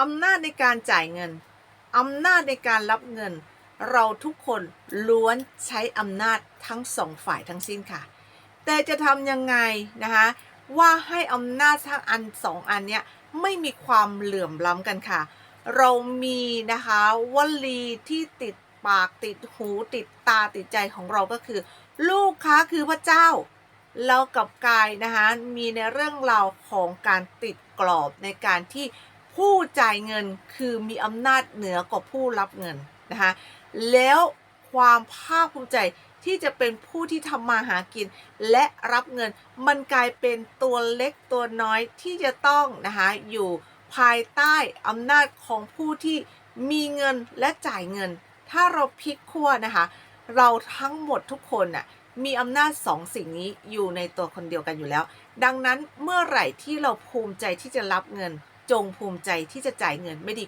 อำนาจในการจ่ายเงิน อำนาจในการรับเงิน เราทุกคนล้วนใช้อำนาจทั้งสองฝ่ายทั้งสิ้นค่ะ แต่จะทำยังไงนะคะว่าให้อำนาจทั้งอันสองอันเนี้ยไม่มีความเหลื่อมล้ำกันค่ะ เรามีนะคะวลีที่ติดปากติดหูติดตาติดใจของเราก็คือ ลูกค้าคือพระเจ้าแล้วกับกายนะคะมีในเรื่องราวของการติดกรอบในการที่ ผู้จ่ายเงินคือมีอำนาจเหนือกว่าผู้รับเงินนะคะแล้วความภาคภูมิใจที่จะเป็นผู้ที่ทำมาหากิน และรับเงินมันกลายเป็นตัวเล็กตัวน้อยที่จะต้องนะคะอยู่ภายใต้อำนาจของผู้ที่มีเงินและจ่ายเงิน ถ้าเราพลิกขั้วนะคะ เราทั้งหมดทุกคนน่ะมีอำนาจสองสิ่งนี้อยู่ในตัวคนเดียวกันอยู่แล้ว ดังนั้นเมื่อไหร่ที่เราภูมิใจที่จะรับเงิน จงภูมิใจที่จะจ่ายเงินไม่ดี